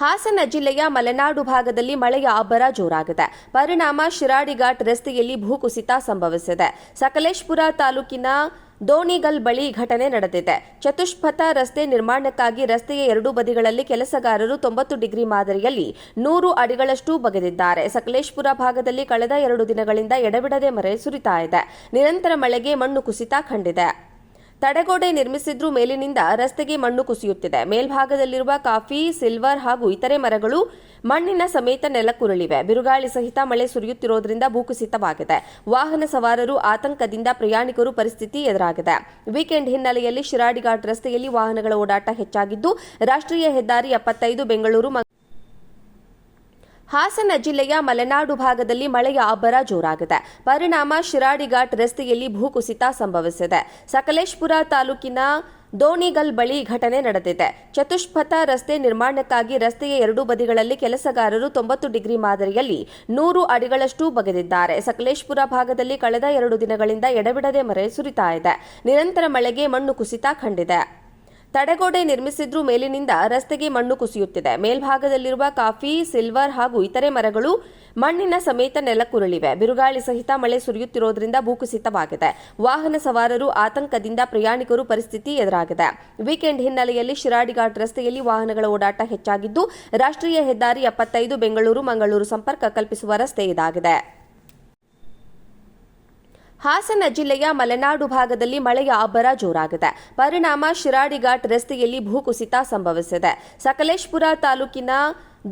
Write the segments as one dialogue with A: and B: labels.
A: ಹಾಸನ ಜಿಲ್ಲೆಯ ಮಲೆನಾಡು ಭಾಗದಲ್ಲಿ ಮಳೆಯ ಅಬ್ಬರ ಜೋರಾಗಿದೆ. ಪರಿಣಾಮ ಶಿರಾಡಿ ಘಾಟ್ ರಸ್ತೆಯಲ್ಲಿ ಭೂಕುಸಿತ ಸಂಭವಿಸಿದೆ. ಸಕಲೇಶ್ಪುರ ತಾಲೂಕಿನ ದೋಣಿಗಲ್ ಬಳಿ ಘಟನೆ ನಡೆದಿದೆ. ಚತುಷ್ಪಥ ರಸ್ತೆ ನಿರ್ಮಾಣಕ್ಕಾಗಿ ರಸ್ತೆಯ ಎರಡೂ ಬದಿಗಳಲ್ಲಿ ಕೆಲಸಗಾರರು ತೊಂಬತ್ತು ಡಿಗ್ರಿ ಮಾದರಿಯಲ್ಲಿ ನೂರು ಅಡಿಗಳಷ್ಟು ಬಗೆದಿದ್ದಾರೆ. ಸಕಲೇಶ್ಪುರ ಭಾಗದಲ್ಲಿ ಕಳೆದ ಎರಡು ದಿನಗಳಿಂದ ಎಡಬಿಡದೆ ಮಳೆ ಸುರಿತಾ ಇದೆ. ನಿರಂತರ ಮಳೆಗೆ ಮಣ್ಣು ಕುಸಿತ ಕಂಡಿದೆ. ತಡೆಗೋಡೆ ನಿರ್ಮಿಸಿದ್ರೂ ಮೇಲಿನಿಂದ ರಸ್ತೆಗೆ ಮಣ್ಣು ಕುಸಿಯುತ್ತಿದೆ. ಮೇಲ್ಭಾಗದಲ್ಲಿರುವ ಕಾಫಿ, ಸಿಲ್ವರ್ ಹಾಗೂ ಇತರೆ ಮರಗಳು ಮಣ್ಣಿನ ಸಮೇತ ನೆಲಕ್ಕುರುಳಿವೆ. ಬಿರುಗಾಳಿ ಸಹಿತ ಮಳೆ ಸುರಿಯುತ್ತಿರುವುದರಿಂದ ಭೂಕುಸಿತವಾಗಿದೆ ವಾಹನ ಸವಾರರು ಆತಂಕದಿಂದ ಪ್ರಯಾಣಿಕರು ಪರಿಸ್ಥಿತಿ ಎದುರಾಗಿದೆ. ವೀಕೆಂಡ್ ಹಿನ್ನೆಲೆಯಲ್ಲಿ ಶಿರಾಡಿಘಾಟ್ ರಸ್ತೆಯಲ್ಲಿ ವಾಹನಗಳ ಓಡಾಟ ಹೆಚ್ಚಾಗಿದ್ದು, ರಾಷ್ಟ್ರೀಯ ಹೆದ್ದಾರಿ ಎಪ್ಪತ್ತೈದು, ಬೆಂಗಳೂರು ಹಾಸನ ಜಿಲ್ಲೆಯ ಮಲೆನಾಡು ಭಾಗದಲ್ಲಿ ಮಳೆಯ ಅಬ್ಬರ ಜೋರಾಗಿದೆ. ಪರಿಣಾಮ ಶಿರಾಡಿಘಾಟ್ ರಸ್ತೆಯಲ್ಲಿ ಭೂಕುಸಿತ ಸಂಭವಿಸಿದೆ. ಸಕಲೇಶ್ಪುರ ತಾಲೂಕಿನ ದೋಣಿಗಲ್ ಬಳಿ ಘಟನೆ ನಡೆದಿದೆ. ಚತುಷ್ಪಥ ರಸ್ತೆ ನಿರ್ಮಾಣಕ್ಕಾಗಿ ರಸ್ತೆಯ ಎರಡೂ ಬದಿಗಳಲ್ಲಿ ಕೆಲಸಗಾರರು ತೊಂಬತ್ತು ಡಿಗ್ರಿ ಮಾದರಿಯಲ್ಲಿ ನೂರು ಅಡಿಗಳಷ್ಟು ಬಗೆದಿದ್ದಾರೆ. ಸಕಲೇಶ್ಪುರ ಭಾಗದಲ್ಲಿ ಕಳೆದ ಎರಡು ದಿನಗಳಿಂದ ಎಡಬಿಡದೆ ಮಳೆ ಸುರಿತಾ ಇದೆ. ನಿರಂತರ ಮಳೆಗೆ ಮಣ್ಣು ಕುಸಿತ ಕಂಡಿದೆ. ತಡೆಗೋಡೆ ನಿರ್ಮಿಸಿದ್ರೂ ಮೇಲಿನಿಂದ ರಸ್ತೆಗೆ ಮಣ್ಣು ಕುಸಿಯುತ್ತಿದೆ. ಮೇಲ್ಭಾಗದಲ್ಲಿರುವ ಕಾಫಿ, ಸಿಲ್ವರ್ ಹಾಗೂ ಇತರೆ ಮರಗಳು ಮಣ್ಣಿನ ಸಮೇತ ನೆಲಕ್ಕುರುಳಿವೆ. ಬಿರುಗಾಳಿ ಸಹಿತ ಮಳೆ ಸುರಿಯುತ್ತಿರುವುದರಿಂದ ಭೂಕುಸಿತವಾಗಿದೆ ವಾಹನ ಸವಾರರು ಆತಂಕದಿಂದ ಪ್ರಯಾಣಿಕರು ಪರಿಸ್ಥಿತಿ ಎದುರಾಗಿದೆ. ವೀಕೆಂಡ್ ಹಿನ್ನೆಲೆಯಲ್ಲಿ ಶಿರಾಡಿಘಾಟ್ ರಸ್ತೆಯಲ್ಲಿ ವಾಹನಗಳ ಓಡಾಟ ಹೆಚ್ಚಾಗಿದ್ದು, ರಾಷ್ಟ್ರೀಯ ಹೆದ್ದಾರಿ ಎಪ್ಪತ್ತೈದು, ಬೆಂಗಳೂರು, ಮಂಗಳೂರು ಸಂಪರ್ಕ ಕಲ್ಪಿಸುವ ರಸ್ತೆ ಇದಾಗಿದೆ. ಹಾಸನ ಜಿಲ್ಲೆಯ ಮಲೆನಾಡು ಭಾಗದಲ್ಲಿ ಮಳೆಯ ಅಬ್ಬರ ಜೋರಾಗಿದೆ. ಪರಿಣಾಮ ಶಿರಾಡಿ ಘಾಟ್ ರಸ್ತೆಯಲ್ಲಿ ಭೂಕುಸಿತ ಸಂಭವಿಸಿದೆ. ಸಕಲೇಶ್ಪುರ ತಾಲೂಕಿನ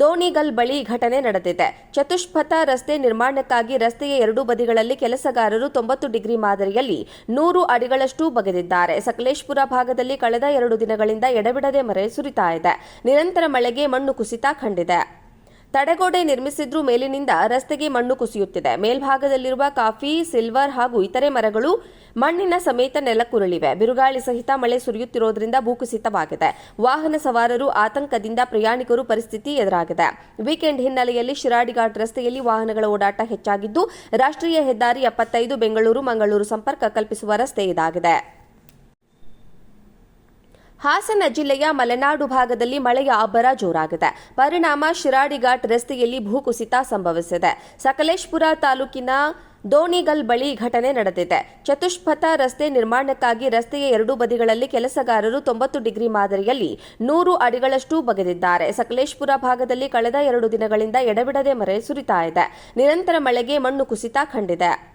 A: ದೋಣಿಗಲ್ ಬಳಿ ಘಟನೆ ನಡೆದಿದೆ. ಚತುಷ್ಪಥ ರಸ್ತೆ ನಿರ್ಮಾಣಕ್ಕಾಗಿ ರಸ್ತೆಯ ಎರಡೂ ಬದಿಗಳಲ್ಲಿ ಕೆಲಸಗಾರರು ತೊಂಬತ್ತು ಡಿಗ್ರಿ ಮಾದರಿಯಲ್ಲಿ ನೂರು ಅಡಿಗಳಷ್ಟು ಬಗೆದಿದ್ದಾರೆ. ಸಕಲೇಶ್ಪುರ ಭಾಗದಲ್ಲಿ ಕಳೆದ ಎರಡು ದಿನಗಳಿಂದ ಎಡಬಿಡದೆ ಮರೆ ಸುರಿತಾ ಇದೆ. ನಿರಂತರ ಮಳೆಗೆ ಮಣ್ಣು ಕುಸಿತ ಕಂಡಿದೆ. ತಡೆಗೋಡೆ ನಿರ್ಮಿಸಿದ್ರೂ ಮೇಲಿನಿಂದ ರಸ್ತೆಗೆ ಮಣ್ಣು ಕುಸಿಯುತ್ತಿದೆ. ಮೇಲ್ಭಾಗದಲ್ಲಿರುವ ಕಾಫಿ, ಸಿಲ್ವರ್ ಹಾಗೂ ಇತರೆ ಮರಗಳು ಮಣ್ಣಿನ ಸಮೇತ ನೆಲಕ್ಕುರುಳಿವೆ. ಬಿರುಗಾಳಿ ಸಹಿತ ಮಳೆ ಸುರಿಯುತ್ತಿರುವುದರಿಂದ ಭೂಕುಸಿತವಾಗಿದೆ ವಾಹನ ಸವಾರರು ಆತಂಕದಿಂದ ಪ್ರಯಾಣಿಕರು ಪರಿಸ್ಥಿತಿ ಎದುರಾಗಿದೆ. ವೀಕೆಂಡ್ ಹಿನ್ನೆಲೆಯಲ್ಲಿ ಶಿರಾಡಿಘಾಟ್ ರಸ್ತೆಯಲ್ಲಿ ವಾಹನಗಳ ಓಡಾಟ ಹೆಚ್ಚಾಗಿದ್ದು, ರಾಷ್ಟ್ರೀಯ ಹೆದ್ದಾರಿ ಎಪ್ಪತ್ತೈದು, ಬೆಂಗಳೂರು, ಮಂಗಳೂರು ಸಂಪರ್ಕ ಕಲ್ಪಿಸುವ ರಸ್ತೆ ಇದಾಗಿದೆ. ಹಾಸನ ಜಿಲ್ಲೆಯ ಮಲೆನಾಡು ಭಾಗದಲ್ಲಿ ಮಳೆಯ ಅಬ್ಬರ ಜೋರಾಗಿದೆ. ಪರಿಣಾಮ ಶಿರಾಡಿಘಾಟ್ ರಸ್ತೆಯಲ್ಲಿ ಭೂಕುಸಿತ ಸಂಭವಿಸಿದೆ. ಸಕಲೇಶ್ಪುರ ತಾಲೂಕಿನ ದೋಣಿಗಲ್ ಬಳಿ ಘಟನೆ ನಡೆದಿದೆ. ಚತುಷ್ಪಥ ರಸ್ತೆ ನಿರ್ಮಾಣಕ್ಕಾಗಿ ರಸ್ತೆಯ ಎರಡೂ ಬದಿಗಳಲ್ಲಿ ಕೆಲಸಗಾರರು ತೊಂಬತ್ತು ಡಿಗ್ರಿ ಮಾದರಿಯಲ್ಲಿ ನೂರು ಅಡಿಗಳಷ್ಟು ಬಗೆದಿದ್ದಾರೆ. ಸಕಲೇಶ್ಪುರ ಭಾಗದಲ್ಲಿ ಕಳೆದ ಎರಡು ದಿನಗಳಿಂದ ಎಡಬಿಡದೆ ಮರೆ ಸುರಿತಾ ಇದೆ. ನಿರಂತರ ಮಳೆಗೆ ಮಣ್ಣು ಕುಸಿತ ಕಂಡಿದೆ.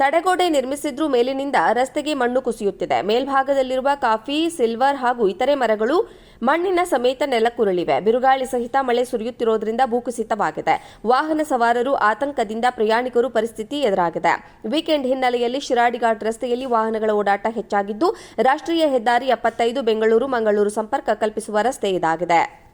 A: ತಡೆಗೋಡೆ ನಿರ್ಮಿಸಿದ್ರೂ ಮೇಲಿನಿಂದ ರಸ್ತೆಗೆ ಮಣ್ಣು ಕುಸಿಯುತ್ತಿದೆ. ಮೇಲ್ಭಾಗದಲ್ಲಿರುವ ಕಾಫಿ, ಸಿಲ್ವರ್ ಹಾಗೂ ಇತರೆ ಮರಗಳು ಮಣ್ಣಿನ ಸಮೇತ ನೆಲಕ್ಕುರುಳಿವೆ. ಬಿರುಗಾಳಿ ಸಹಿತ ಮಳೆ ಸುರಿಯುತ್ತಿರುವುದರಿಂದ ಭೂಕುಸಿತವಾಗಿದೆ ವಾಹನ ಸವಾರರು ಆತಂಕದಿಂದ ಪ್ರಯಾಣಿಕರು ಪರಿಸ್ಥಿತಿ ಎದುರಾಗಿದೆ. ವೀಕೆಂಡ್ ಹಿನ್ನೆಲೆಯಲ್ಲಿ ಶಿರಾಡಿಘಾಟ್ ರಸ್ತೆಯಲ್ಲಿ ವಾಹನಗಳ ಓಡಾಟ ಹೆಚ್ಚಾಗಿದ್ದು, ರಾಷ್ಟ್ರೀಯ ಹೆದ್ದಾರಿ ಎಪ್ಪತ್ತೈದು, ಬೆಂಗಳೂರು, ಮಂಗಳೂರು ಸಂಪರ್ಕ ಕಲ್ಪಿಸುವ ರಸ್ತೆ ಇದಾಗಿದೆ.